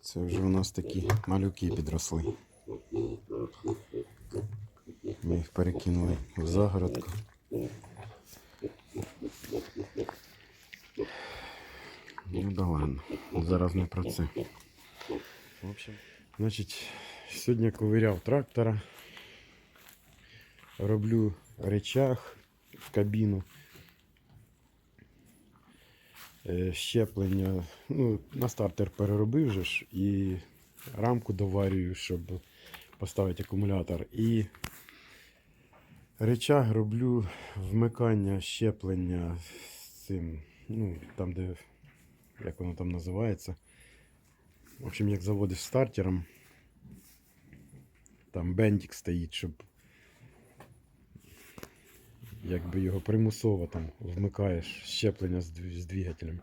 Це вже у нас такі малюки підросли. Ми їх перекинули в загородку. Ну да ладно. Зараз не про це. В общем, значить, сьогодні ковиряв трактора. Роблю речах в кабіну. Е, Щеплення. Ну, на стартер переробив же ж і рамку доварюю, щоб поставити акумулятор. І речах роблю вмикання щеплення з цим, ну, там, де, як воно там називається. В общем, як заводиш стартером, там бендик стоїть, щоб якби його примусово там вмикаєш щеплення з, двигателем.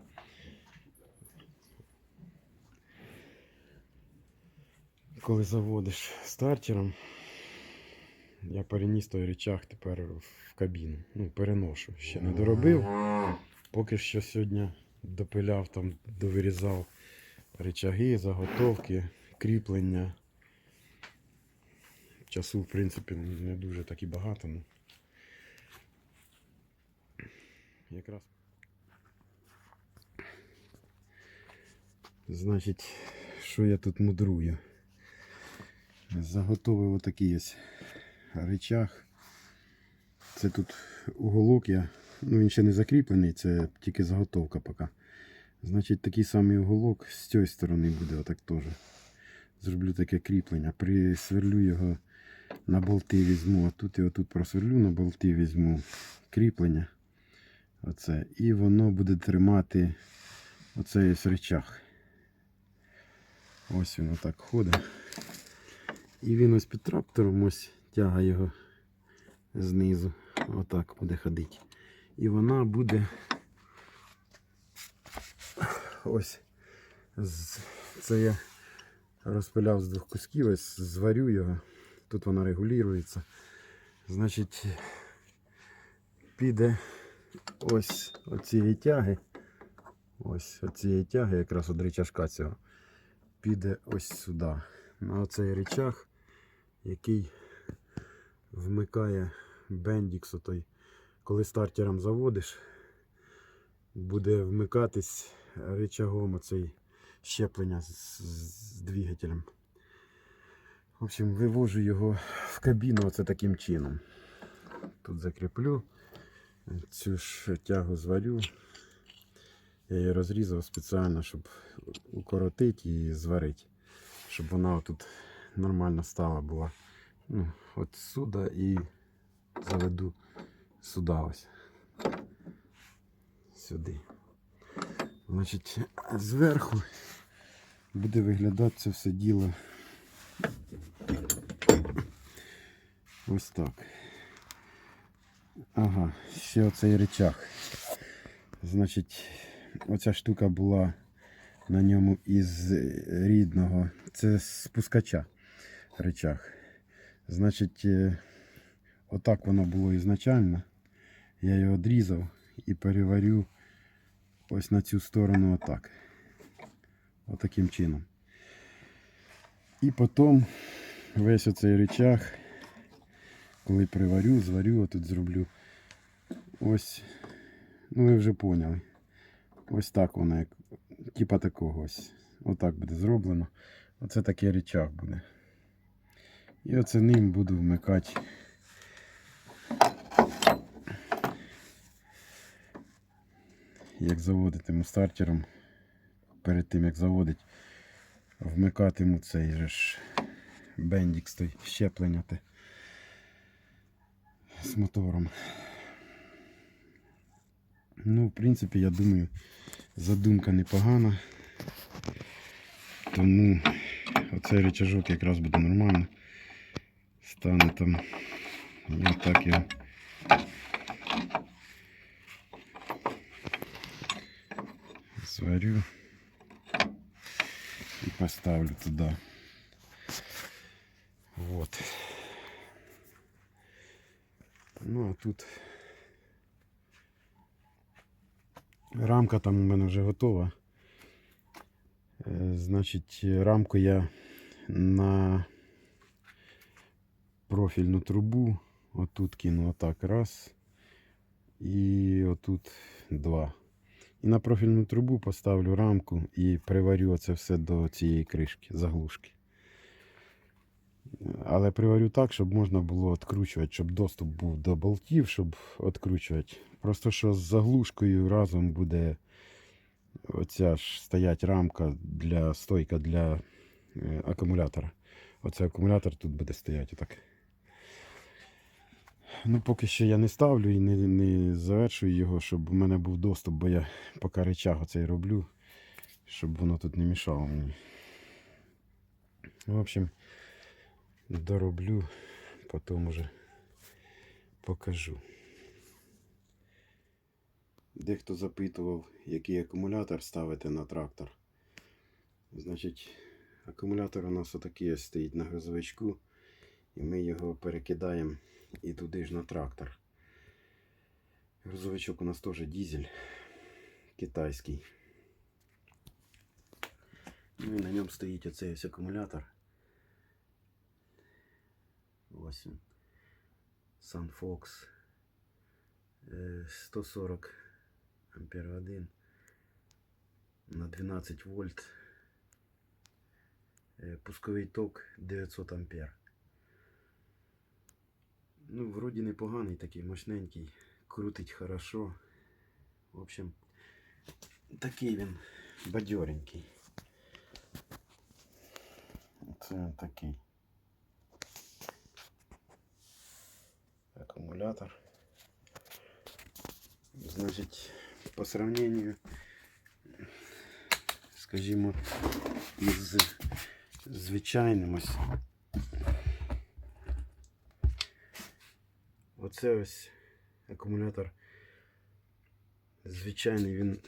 Коли заводиш стартером, я переніс той речах тепер в кабіну. Ну, переношу. Ще не доробив. Поки що сьогодні допиляв, там довирізав речаги, заготовки, кріплення. Часу, в принципі, не дуже так і багато. Ну. Якраз. Значить, що я тут мудрую? Заготовив отакий ось речах. Це тут уголок я. Ну він ще не закріплений, це тільки заготовка поки. Значить, такий самий уголок з цієї сторони буде отак теж. Зроблю таке кріплення. Присверлю його на болти візьму. А тут і отут просверлю на болти візьму кріплення. Оце. І воно буде тримати оцей ось речах. Ось він отак ходить. І він ось під трактором ось тягає його знизу. Отак буде ходити. І вона буде ось. Це я розпиляв з двох кусків, ось зварю його. Тут вона регулюється. Значить, піде ось оцієї тяги. Ось оцієї тяги, якраз от речашка цього. Піде ось сюди. На оцей речах, який вмикає бендікс. Отой. Коли стартером заводиш, буде вмикатись речагом оцей щеплення з, з двигателем. В общем, вивожу його в кабіну оце таким чином. Тут закріплю. Цю ж тягу зварю. Я її розрізав спеціально, щоб укоротити і зварити. Щоб вона тут нормально стала була. Ну, от сюди і заведу сюди ось. Сюди. Значить, зверху буде виглядати це все діло. Ось так. Ага, ще оцей речах. Значить, оця штука була на ньому із рідного. Це спускача речах. Значить, е, отак воно було ізначально. Я його відрізав і переварю ось на цю сторону отак. Отаким чином. І потім весь оцей речах, коли приварю, зварю, отут зроблю. Ось, ну ви вже поняли. Ось так воно, як, типа такого ось. Отак буде зроблено. Оце такий речах буде. І оце ним буду вмикати. Як заводитиму стартером, перед тим як заводить, вмикатиму цей же ж бендікс той щеплення те з мотором. Ну, в принципі, я думаю, задумка непогана. Тому оцей рычажок якраз буде нормально. Стане там. І отак я сварю і поставлю туди. Вот. Ну а тут рамка там у мене вже готова. Е, Значить, рамку я на профільну трубу. Отут кину отак раз. І отут два. І на профільну трубу поставлю рамку і приварю це все до цієї кришки, заглушки. Але приварю так, щоб можна було відкручувати, щоб доступ був до болтів, щоб відкручувати. Просто що з заглушкою разом буде оця ж стоять рамка для стойка для е, акумулятора. Оцей акумулятор тут буде стояти отак. Ну, поки що я не ставлю і не, не завершую його, щоб у мене був доступ, бо я поки речаг оцей роблю, щоб воно тут не мішало мені. В общем, дороблю, потім уже покажу. Дехто запитував, який акумулятор ставити на трактор. Значить, акумулятор у нас отакий стоїть на грузовичку, і ми його перекидаємо і туди ж на трактор. Грузовичок у нас теж дизель китайський. Ну і на ньому стоїть оцей ось акумулятор. Ось він. SunFox. Е, 140 ампер 1 на 12 вольт. Е, Пусковий ток 900 ампер. Ну, вроді непоганий, такий мощненький, крутить хорошо. В общем, такий він бадьоренький. Це такий. Акумулятор. Значить, по сравнению, скажімо, із звичайним ось. Оце ось акумулятор. Звичайний він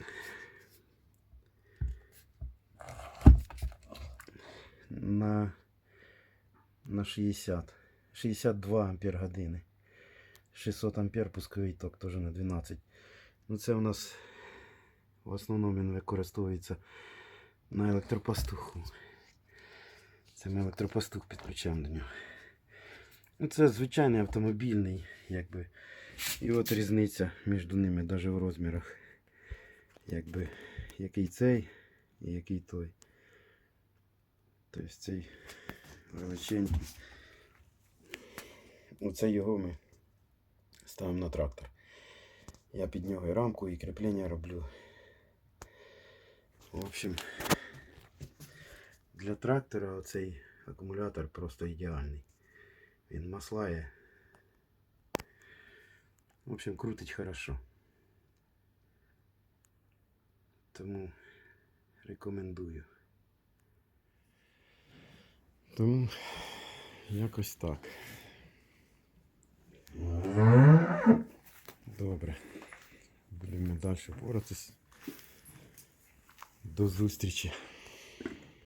на, на 60. 62 ампер години. 600 ампер пусковий ток теж на 12. Ну це у нас в основному він використовується на електропастуху. Це ми електропастух підключаємо до нього. Ну, це звичайний автомобільний, якби. І от різниця між ними, навіть в розмірах. Якби який цей і який той. Тобто цей величенький. Оце його ми ставимо на трактор. Я під нього і рамку, і кріплення роблю. В общем, для трактора оцей акумулятор просто ідеальний. Він маслає. В общем, крутить хорошо. Тому рекомендую. Тому якось так. Добре. Будемо далі боротись. До зустрічі.